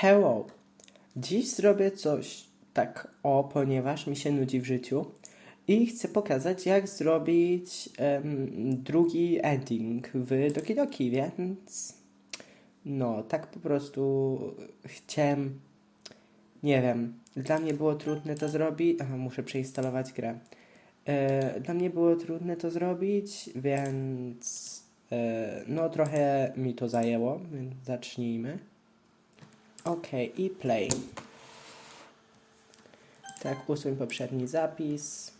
Hello! Dziś zrobię coś tak o, ponieważ mi się nudzi w życiu i chcę pokazać, jak zrobić em, drugi ending w Doki Doki, więc no, tak po prostu chciałem, nie wiem, dla mnie było trudne to zrobić, aha, muszę przeinstalować grę. E, dla mnie było trudne to zrobić, więc e, no trochę mi to zajęło, więc zacznijmy. Ok, i play. Tak, usuń poprzedni zapis.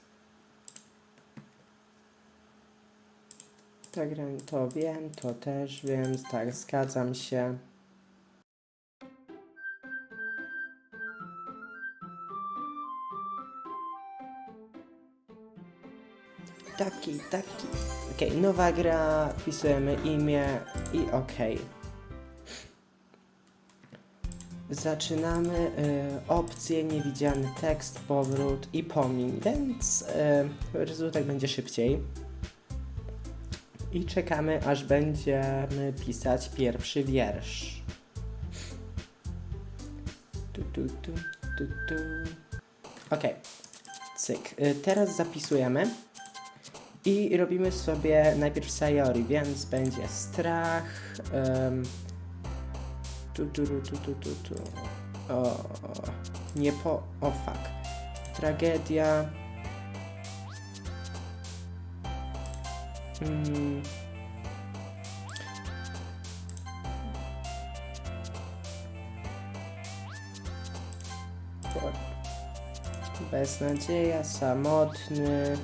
Tak, to wiem, to też wiem, tak, zgadzam się. Taki, taki. Ok, nowa gra, wpisujemy imię i ok. Zaczynamy y, opcję niewidziany tekst, powrót i pomiń, więc y, rezultat będzie szybciej. I czekamy, aż będziemy pisać pierwszy wiersz. Tu, tu, tu, tu, tu. Ok, cyk. Y, teraz zapisujemy. I robimy sobie najpierw Sayori, więc będzie strach. Tu, tu, tu, tu, tu, tu. O, nie po. O, fuck. Tragedia. Mm. Beznadzieja, samotny,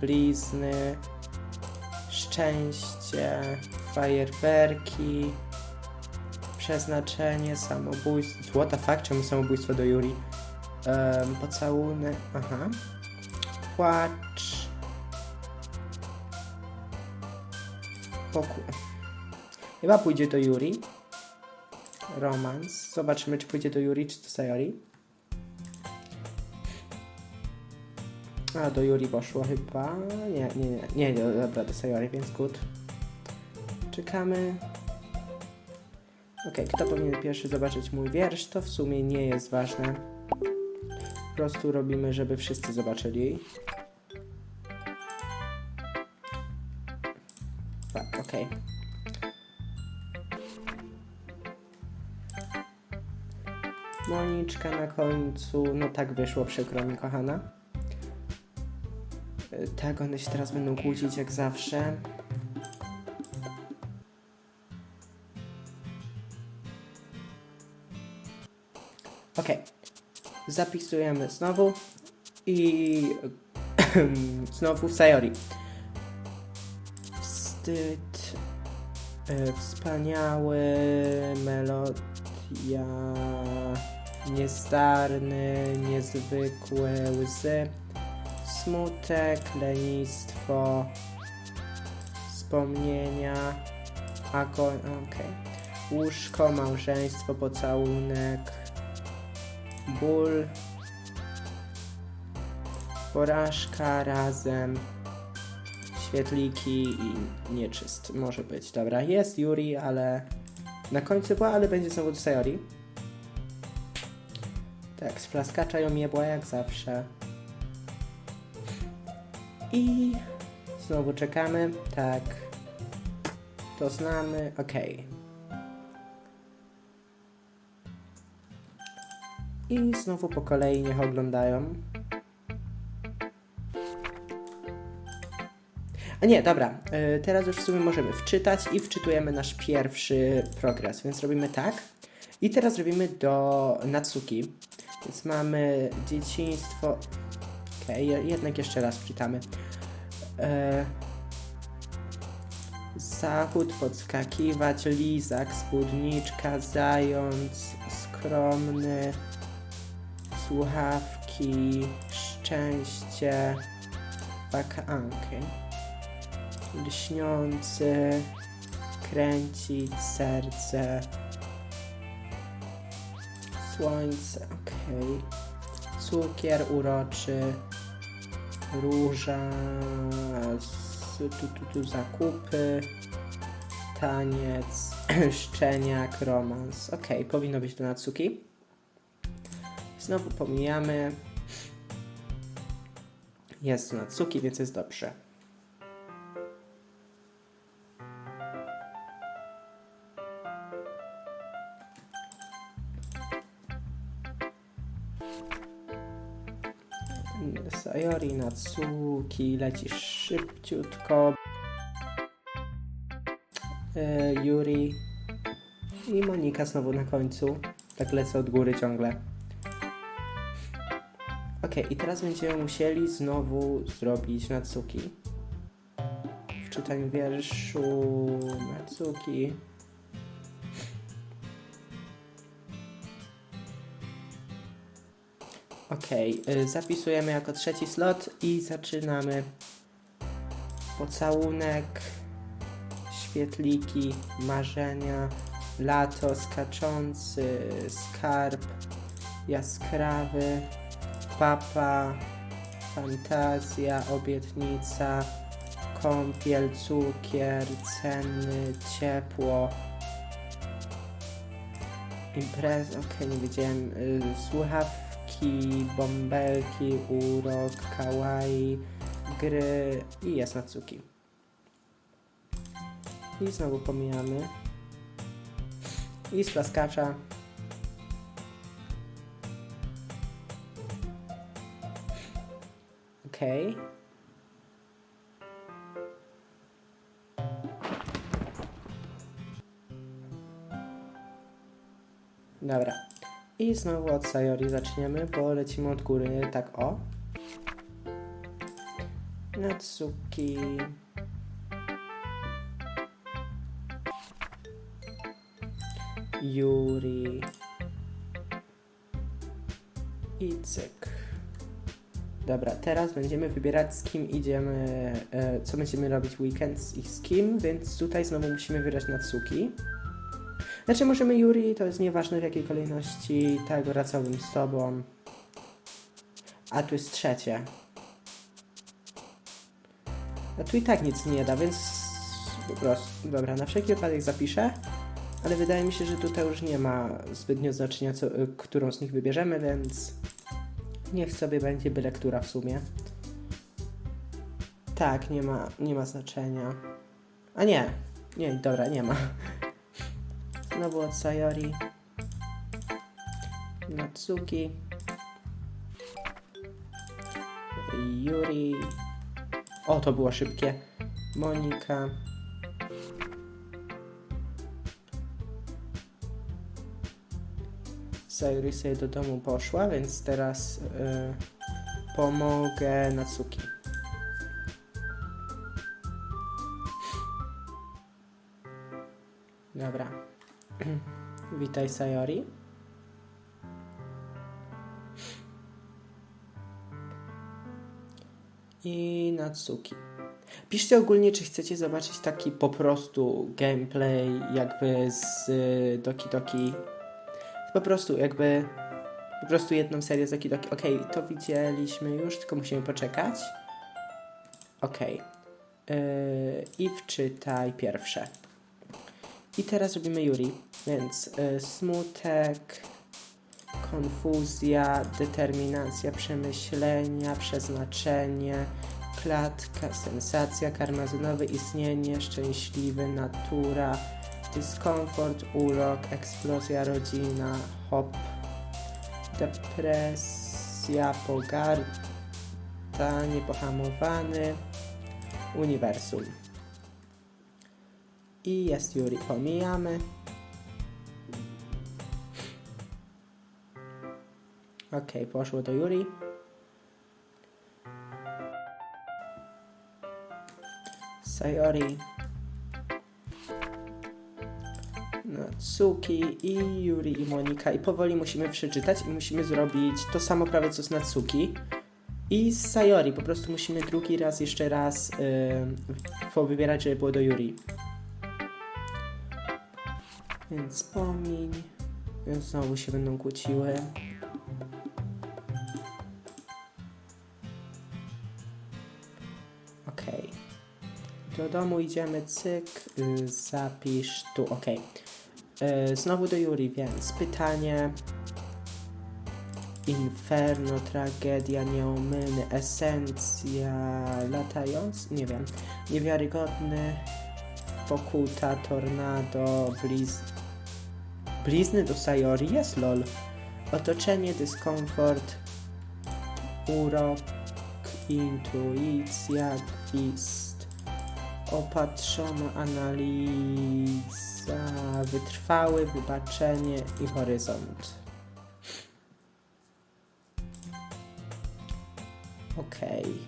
blizny, szczęście, fajerwerki, przeznaczenie, samobójstwo. The fuck? Czemu samobójstwo do Yuri? Um, pocałunek, aha. Płacz. Pokój. Chyba pójdzie do Yuri. Romans. Zobaczymy, czy pójdzie do Yuri, czy do Sayori. A, do Yuri poszło chyba. Nie, nie, nie, nie, do- dobra, do Sayori, więc good. Czekamy. Okej, kto powinien pierwszy zobaczyć mój wiersz, to w sumie nie jest ważne. Po prostu robimy, żeby wszyscy zobaczyli. Tak, okej. Moniczka na końcu, no tak wyszło, przykro mi, kochana. Y, Tak, one się teraz będą kłócić jak zawsze. Zapisujemy znowu i znowu Sayori. Wstyd, e, wspaniały, melodia, niezdarny, niezwykłe łzy, smutek, lenistwo, wspomnienia, agon, okej. Łóżko, małżeństwo, pocałunek, ból, porażka, razem, świetliki i nieczyst. Może być. Dobra, jest Yuri, ale na końcu była, ale będzie znowu Sayori. Tak, z flaskacza ją jebła jak zawsze. I znowu czekamy. Tak. To znamy. Okej. I znowu po kolei niech oglądają. A nie, dobra. y, teraz już w sumie możemy wczytać i wczytujemy nasz pierwszy progres, więc robimy tak. I teraz robimy do Natsuki. Więc mamy dzieciństwo. Okej, je- jednak jeszcze raz wczytamy. E, Zachód, podskakiwać, lizak, spódniczka, zając, skromny, słuchawki, szczęście, okej. Lśniący, kręcić, serce, słońce, okej. Cukier uroczy, róża, s- tu, tu, tu zakupy, taniec, szczeniak, romans. Okej, powinno być do Natsuki. Znowu pomijamy. Jest do Natsuki, więc jest dobrze. Sayori, Natsuki, lecisz szybciutko. E, Yuri i Monika znowu na końcu. Tak lecę od góry ciągle. Ok, i teraz będziemy musieli znowu zrobić Natsuki. W czytaniu wierszu Natsuki. Ok, zapisujemy jako trzeci slot i zaczynamy. Pocałunek, świetliki, marzenia, lato, skaczący, skarb, jaskrawy, papa, fantazja, obietnica, kąpiel, cukier, cenny, ciepło, impreza, okej, nie wiedziałem, y, słuchawki, bąbelki, urok, kawaii, gry i jest Natsuki. I znowu pomijamy. I z plaskacza. Okej. Dobra. I znowu od Sayori zaczniemy, bo lecimy od góry tak o. Natsuki. Yuri. I cyk. Dobra, teraz będziemy wybierać z kim idziemy, e, co będziemy robić weekend i z kim, więc tutaj znowu musimy wybrać Natsuki. Znaczy możemy Yuri, to jest nieważne w jakiej kolejności, tak, wracałbym z tobą. A tu jest trzecie. A tu i tak nic nie da, więc po prostu, dobra, na wszelki wypadek zapiszę. Ale wydaje mi się, że tutaj już nie ma zbytnio znaczenia, co, y, którą z nich wybierzemy, więc niech sobie będzie byle która w sumie. Tak, nie ma, nie ma znaczenia. A nie, nie, dobra, nie ma. Znowu od Sayori. Natsuki. Yuri. O, to było szybkie. Monika. Sayori sobie do domu poszła, więc teraz y, pomogę Natsuki. Dobra. Witaj Sayori. I Natsuki. Piszcie ogólnie, czy chcecie zobaczyć taki po prostu gameplay jakby z y, Doki Doki. Po prostu jakby po prostu jedną serię z Doki Doki. Okej, to widzieliśmy już, tylko musimy poczekać. Okej. Yy, I wczytaj pierwsze. I teraz robimy Yuri, więc y, smutek, konfuzja, determinacja, przemyślenia, przeznaczenie, klatka, sensacja, karmazynowe istnienie, szczęśliwy, natura, dyskomfort, urok, eksplozja, rodzina, hop, depresja, pogarda, niepohamowany, uniwersum. I jest Yuri, pomijamy. Ok, poszło do Yuri. Sayori. Natsuki i Yuri i Monika. I powoli musimy przeczytać i musimy zrobić to samo prawie co z Natsuki. I z Sayori. Po prostu musimy drugi raz, jeszcze raz yy, wybierać, żeby było do Yuri. Więc pomiń. Znowu się będą kłóciły. Okej. do domu idziemy, cyk, y, zapisz tu, ok. Y, znowu do Juri, więc pytanie. Inferno, tragedia, nieomylny, esencja, latając, nie wiem, niewiarygodny, pokuta, tornado, bliz... Blizny do Sayori? Jest lol. Otoczenie, dyskomfort, urok, intuicja, gwizd, opatrzona analiza, wytrwały, wybaczenie i horyzont. Okej.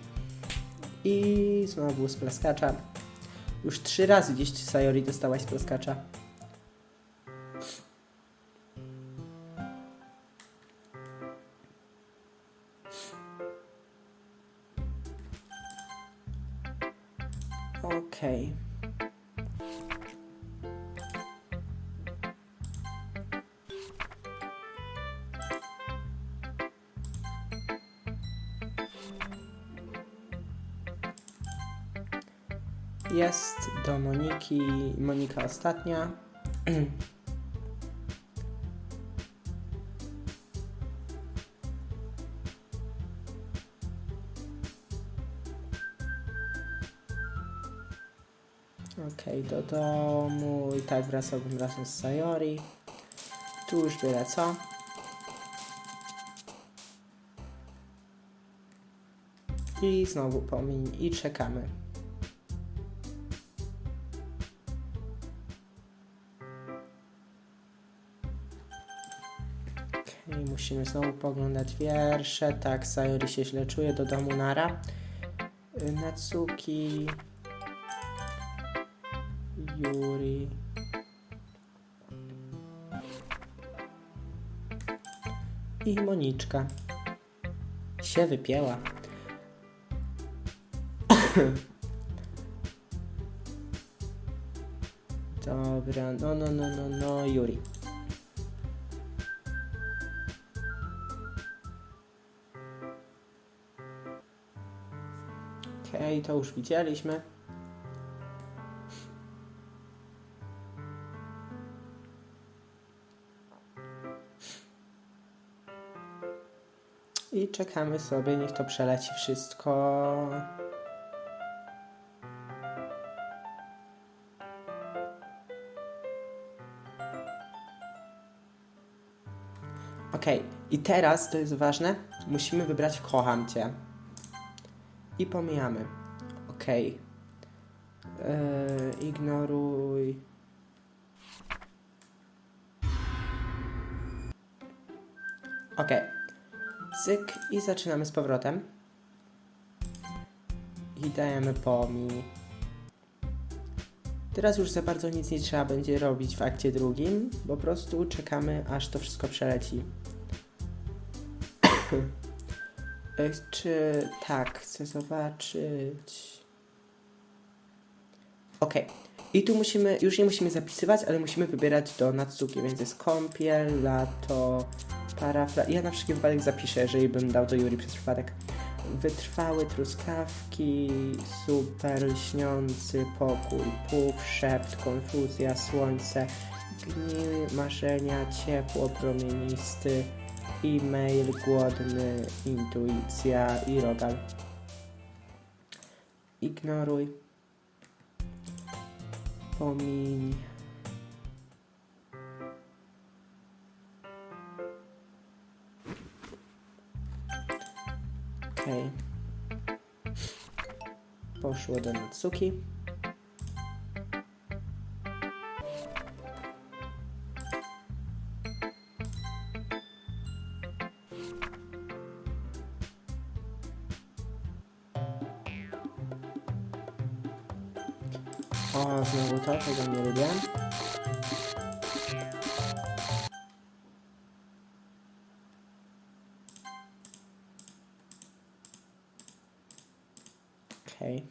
I znowu z plaskacza. Już trzy razy gdzieś Sayori dostałaś z Moniki. Monika ostatnia. Okej, do domu i tak wracałbym razem z Sayori. Tu już byle co. I znowu pomiń i czekamy. Musimy znowu poglądać wiersze. Tak, Sayori się źle czuje, do domu nara. Y, Natsuki. Yuri. I Moniczka. Się wypięła. Dobra, no, no, no, no, no, Yuri. Okej, to już widzieliśmy. I czekamy sobie, niech to przeleci wszystko. Okej, i teraz to jest ważne. Musimy wybrać kocham cię. I pomijamy. Okej. Yy, ignoruj. Okej. Cyk i zaczynamy z powrotem. I dajemy pomi. Teraz już za bardzo nic nie trzeba będzie robić w akcie drugim. Po prostu czekamy, aż to wszystko przeleci. E, Czy tak, chcę zobaczyć. Okej. I tu musimy, już nie musimy zapisywać, ale musimy wybierać do Natsuki, więc jest kąpiel, lato, parafra. Ja na wszelki wypadek zapiszę, jeżeli bym dał do Yuri przez przypadek. Wytrwały truskawki, super lśniący pokój, puf, szept, konfuzja, słońce, gnil, marzenia, ciepło, promienisty, e-mail, głodny, intuicja i rogal. Ignoruj. Okej. Poszło do Natsuki. Okej.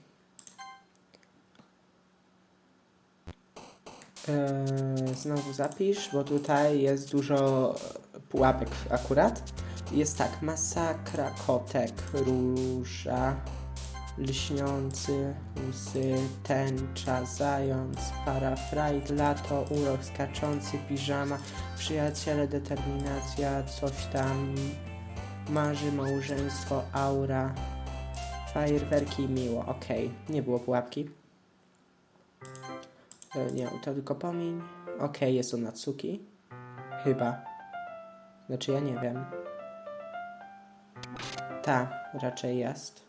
Eee, znowu zapisz, bo tutaj jest dużo pułapek akurat. Jest tak, masakra, kotek, róża, lśniący, łzy, tęcza, zając, parafrajd, lato, urok, skaczący, piżama, przyjaciele, determinacja, coś tam, marzy, małżeństwo, aura, fajerwerki miło. Okej, nie było pułapki. E, Nie, to tylko pomiń. Okej, jest to Natsuki. Chyba. Znaczy ja nie wiem. Ta, raczej jest.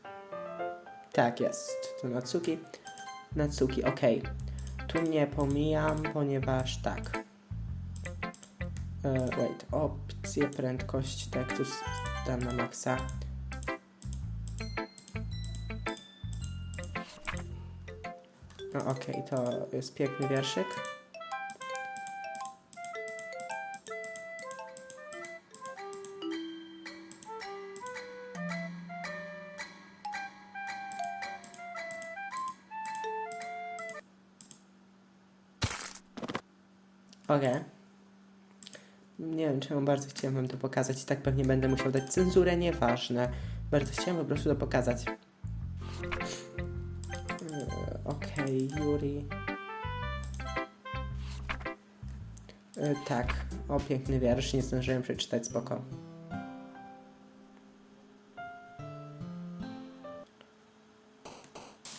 Tak, jest. To Natsuki. Natsuki, okej. Tu nie pomijam, ponieważ tak. E, wait, opcje, prędkość tekstu s- dam na maksa. Okej, to jest piękny wierszyk. Okej. Nie wiem, czemu bardzo chciałem wam to pokazać i tak pewnie będę musiał dać cenzurę, nieważne. Bardzo chciałem po prostu to pokazać. Okej, Yuri. E, tak, o piękny wiersz, nie zdążyłem przeczytać, spoko.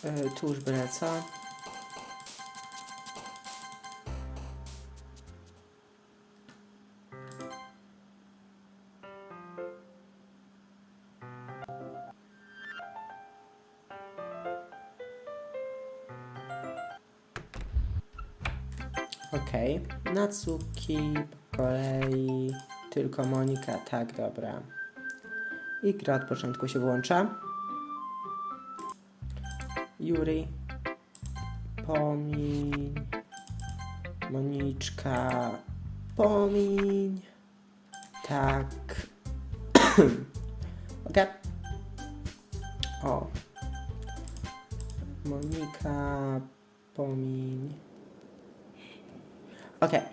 E, tu już byle co. Natsuki po kolei. Tylko Monika, tak, dobra. I gra od początku się włącza. Yuri. Pomiń. Moniczka. Pomiń. Tak. Okej. O. Monika. Pomiń. Okej.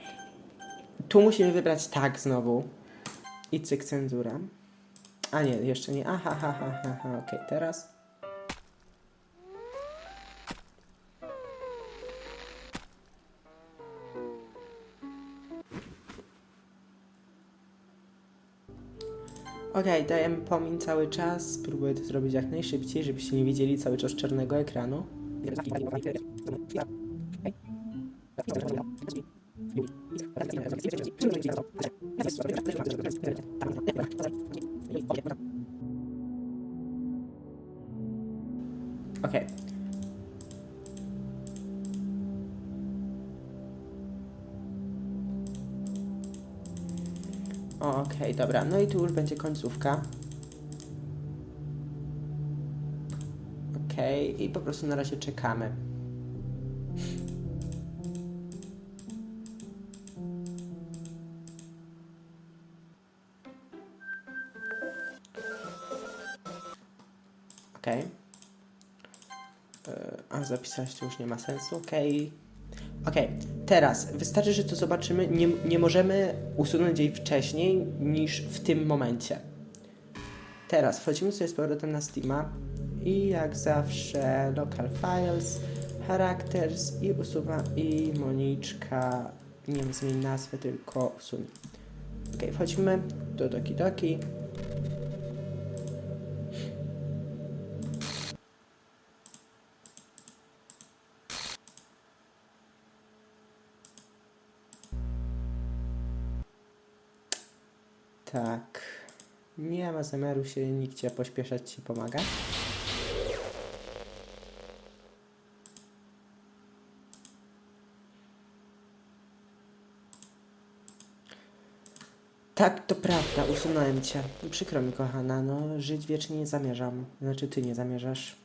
Tu musimy wybrać tak znowu. I cyk cenzura. A nie, jeszcze nie. Aha, ha, ha, ha, ha. Okej, teraz. Okej, dajemy pomin cały czas. Spróbuję to zrobić jak najszybciej, żebyście nie widzieli cały czas czarnego ekranu. Dobra. No i tu już będzie końcówka. Okej, i po prostu na razie czekamy. Okej. E, A zapisać to już nie ma sensu. Okej. Okej, teraz wystarczy, że to zobaczymy. Nie, nie możemy usunąć jej wcześniej niż w tym momencie. Teraz wchodzimy sobie z powrotem na Steama i jak zawsze local files, characters i usuwa i Moniczka, nie zmień nazwę, tylko usuń. Ok, wchodzimy do Doki Doki. Tak. Nie ma zamiaru się nigdzie pośpieszać ci pomagać. Tak, to prawda, usunąłem cię. Przykro mi, kochana, no żyć wiecznie nie zamierzam. Znaczy, ty nie zamierzasz.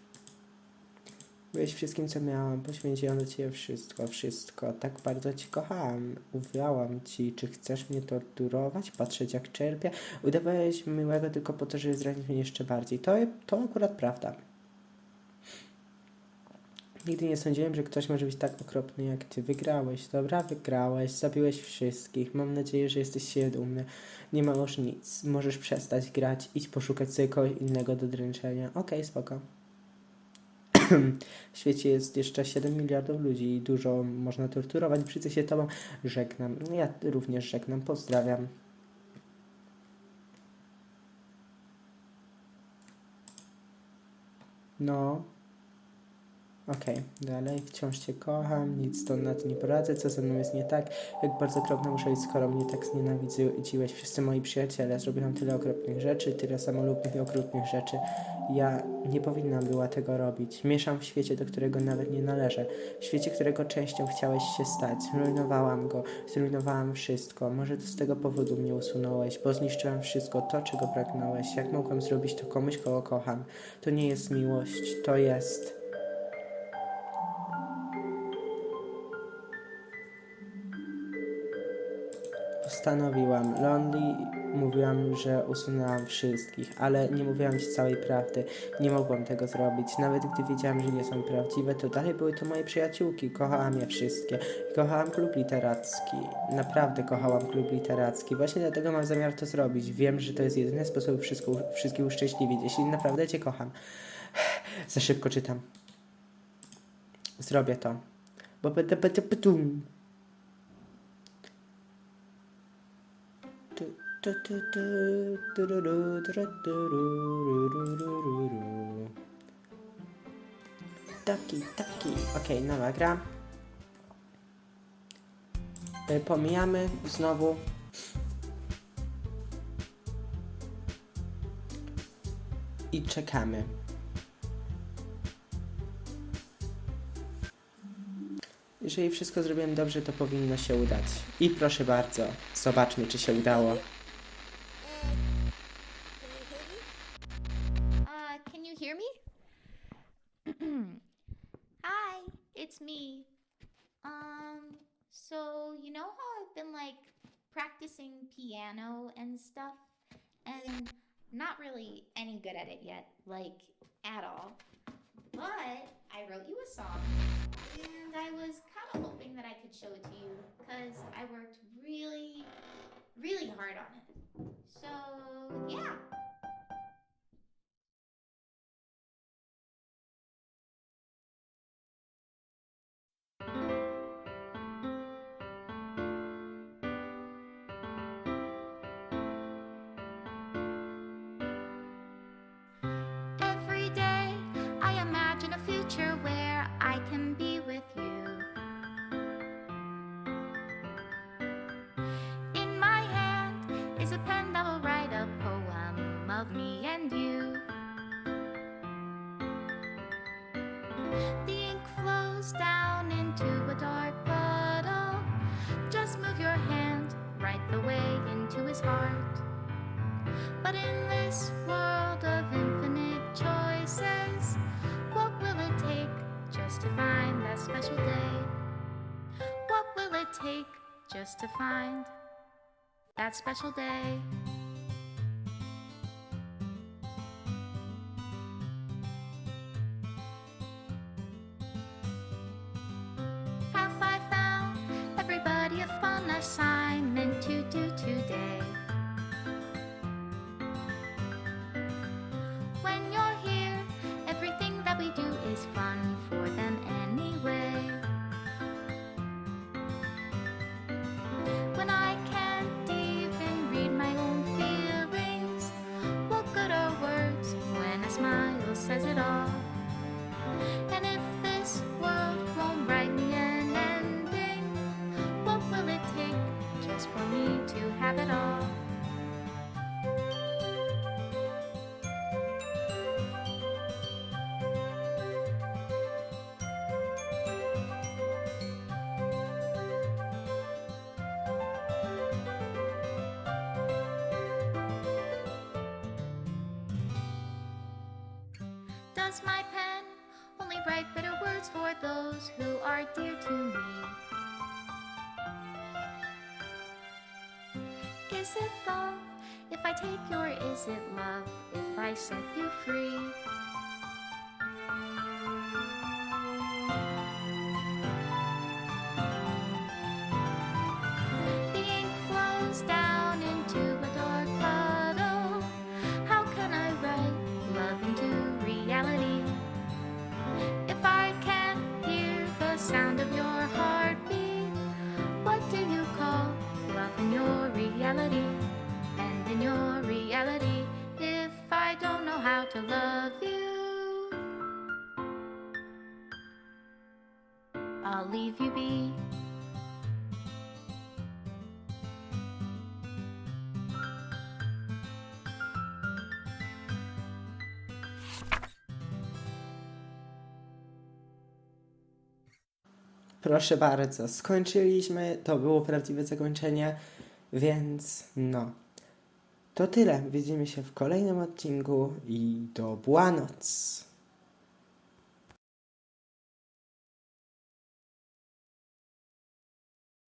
Byłeś wszystkim, co miałam. Poświęciłam do ciebie wszystko, wszystko. Tak bardzo cię kochałam. Uwiałam ci. Czy chcesz mnie torturować? Patrzeć, jak czerpię? Udawałeś miłego tylko po to, żeby zranić mnie jeszcze bardziej. To, to akurat prawda. Nigdy nie sądziłem, że ktoś może być tak okropny jak ty. Wygrałeś, dobra? Wygrałeś. Zabiłeś wszystkich. Mam nadzieję, że jesteś się dumny. Nie ma już nic. Możesz przestać grać. Idź poszukać sobie kogoś innego do dręczenia. Okej, spoko. W świecie jest jeszcze 7 miliardów ludzi i dużo można torturować. Brzydzę się tobą. Żegnam. Ja również żegnam. Pozdrawiam. No. Okej, dalej. Wciąż cię kocham, nic to na to nie poradzę, co ze mną jest nie tak. Jak bardzo okropne muszę być, skoro mnie tak znienawidziłeś. Wszyscy moi przyjaciele, zrobiłam tyle okropnych rzeczy, tyle samolubnych i okrutnych rzeczy. Ja nie powinnam była tego robić. Mieszam w świecie, do którego nawet nie należę. W świecie, którego częścią chciałeś się stać. Zrujnowałam go, zrujnowałam wszystko. Może to z tego powodu mnie usunąłeś, bo zniszczyłam wszystko to, czego pragnąłeś. Jak mogłam zrobić to komuś, kogo kocham? To nie jest miłość, to jest... Postanowiłam. Lonely mówiłam, że usunęłam wszystkich, ale nie mówiłam ci całej prawdy. Nie mogłam tego zrobić. Nawet gdy wiedziałam, że nie są prawdziwe, to dalej były to moje przyjaciółki. Kochałam je wszystkie. Kochałam klub literacki. Naprawdę kochałam klub literacki. Właśnie dlatego mam zamiar to zrobić. Wiem, że to jest jedyny sposób wszystko, wszystkich uszczęśliwić. Jeśli naprawdę cię kocham. Za szybko czytam. Zrobię to. Bo będę będę Taki, taki. Okej, nowa gra. Y, Pomijamy znowu. I czekamy. Jeżeli wszystko zrobiłem dobrze, to powinno się udać. I proszę bardzo, zobaczmy, czy się udało. So you know how I've been like practicing piano and stuff, and not really any good at it yet, like at all. But I wrote you a song, and I was kind of hoping that I could show it to you because I worked really, really hard on it. So yeah. Can be just to find that special day? Have I found everybody a fun Pass it all? Does my pen only write bitter words for those who are dear to me? Is it love if I take your is it love if I set you free? Proszę bardzo, skończyliśmy. To było prawdziwe zakończenie, więc no. To tyle. Widzimy się w kolejnym odcinku i dobranoc.